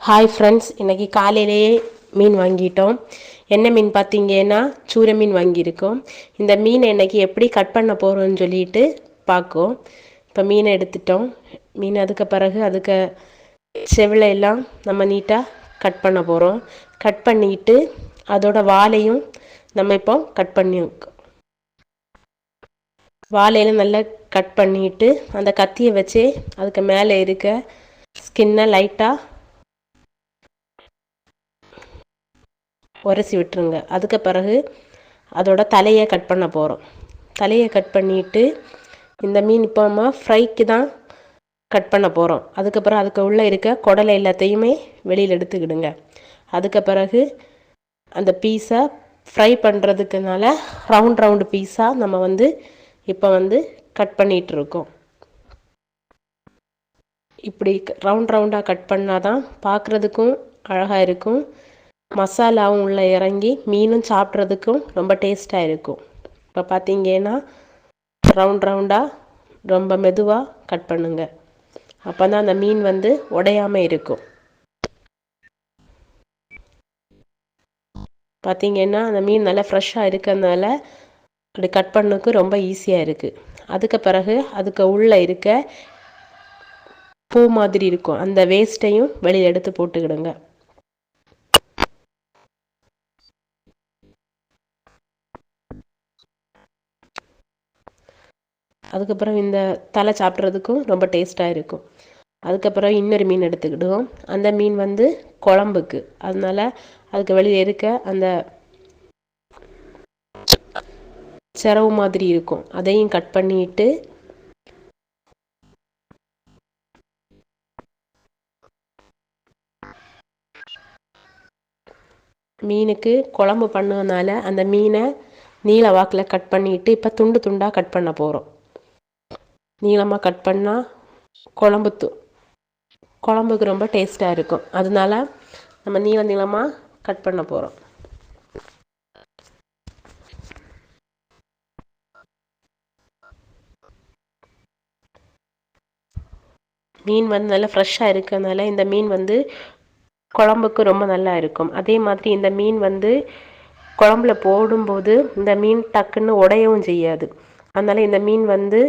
Hi friends இன்றைக்கி காலையிலேயே மீன் வாங்கிட்டோம். என்ன மீன் பார்த்தீங்கன்னா சூர மீன் வாங்கியிருக்கோம். இந்த மீனை இன்றைக்கி எப்படி கட் பண்ண போகிறோம்னு சொல்லிட்டு பார்க்கும். இப்போ மீனை எடுத்துட்டோம். மீன் அதுக்கு பிறகு அதுக்கு செவில எல்லாம் நம்ம நீட்டாக கட் பண்ண போகிறோம் கட் பண்ணிட்டு அதோட வாலையும் நம்ம இப்போ கட் பண்ணி வாழையில நல்லா கட் பண்ணிட்டு அந்த கத்தியை வச்சு அதுக்கு மேலே இருக்க ஸ்கின்னை லைட்டாக உரசி விட்டுருங்க. அதுக்கு பிறகு அதோட தலையை கட் பண்ண போகிறோம் தலையை கட் பண்ணிவிட்டு இந்த மீன் இப்போ நம்ம ஃப்ரைக்கு தான் கட் பண்ண போகிறோம் அதுக்கப்புறம் அதுக்கு உள்ளே இருக்க குடலை எல்லாத்தையுமே வெளியில் எடுத்துக்கிடுங்க. அதுக்கு பிறகு அந்த பீஸை ஃப்ரை பண்ணுறதுக்குனால ரவுண்ட் ரவுண்டு பீஸாக நம்ம வந்து இப்போ வந்து கட் பண்ணிகிட்ருக்கோம் இப்படி ரவுண்ட் ரவுண்டாக கட் பண்ணால் தான் பார்க்குறதுக்கும் அழகாக இருக்கும். மசாலாவும் உள்ளே இறங்கி மீனும் சாப்பிட்றதுக்கும் ரொம்ப டேஸ்ட்டாக இருக்கும். இப்போ பார்த்தீங்கன்னா ரவுண்ட் ரவுண்டாக ரொம்ப மெதுவாக கட் பண்ணுங்க. அப்போ தான் அந்த மீன் வந்து உடையாமல் இருக்கும். பார்த்தீங்கன்னா அந்த மீன் நல்லா ஃப்ரெஷ்ஷாக இருக்கிறதுனால அப்படி கட் பண்ணுக்கு ரொம்ப ஈஸியாக இருக்குது அதுக்கு பிறகு அதுக்கு உள்ளே இருக்க பூ மாதிரி இருக்கும். அந்த வேஸ்ட்டையும் வெளியில் எடுத்து போட்டுக்கிடுங்க. அதுக்கப்புறம் இந்த தலை சாப்பிட்றதுக்கும் ரொம்ப டேஸ்ட்டாக இருக்கும். அதுக்கப்புறம் இன்னொரு மீன் எடுத்துக்கிடுவோம். அந்த மீன் வந்து குழம்புக்கு. அதனால அதுக்கு வெளியே இருக்க அந்த செரவு மாதிரி இருக்கும். அதையும் கட் பண்ணிட்டு மீனுக்கு குழம்பு பண்ணதுனால அந்த மீனை நீல வாக்கில் கட் பண்ணிட்டு இப்போ துண்டு துண்டாக கட் பண்ண போகிறோம் நீளமாக கட் பண்ணால் குழம்பு தூ குழம்புக்கு ரொம்ப டேஸ்ட்டாக இருக்கும். அதனால நம்ம நீள நீளமாக கட் பண்ண போகிறோம் மீன் வந்து நல்லா ஃப்ரெஷ்ஷாக இருக்கிறதுனால இந்த மீன் வந்து குழம்புக்கு ரொம்ப நல்லா இருக்கும். அதே மாதிரி இந்த மீன் வந்து குழம்புல போடும்போது இந்த மீன் டக்குன்னு உடையவும் செய்யாது. அதனால் இந்த மீன் வந்து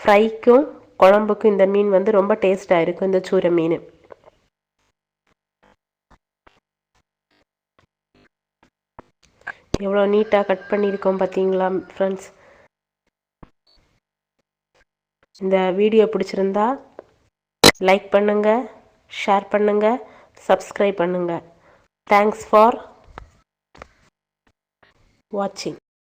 ஃப்ரைக்கும் குழம்புக்கும் இந்த மீன் வந்து ரொம்ப டேஸ்ட்டாக இருக்கும் இந்த சூரை மீன். எவ்வளோ நீட்டாக கட் பண்ணியிருக்கோம் பார்த்தீங்களா ஃப்ரெண்ட்ஸ் இந்த வீடியோ பிடிச்சிருந்தா லைக் பண்ணுங்கள் ஷேர் பண்ணுங்கள் சப்ஸ்கிரைப் பண்ணுங்கள் தேங்க்ஸ் ஃபார் வாட்சிங்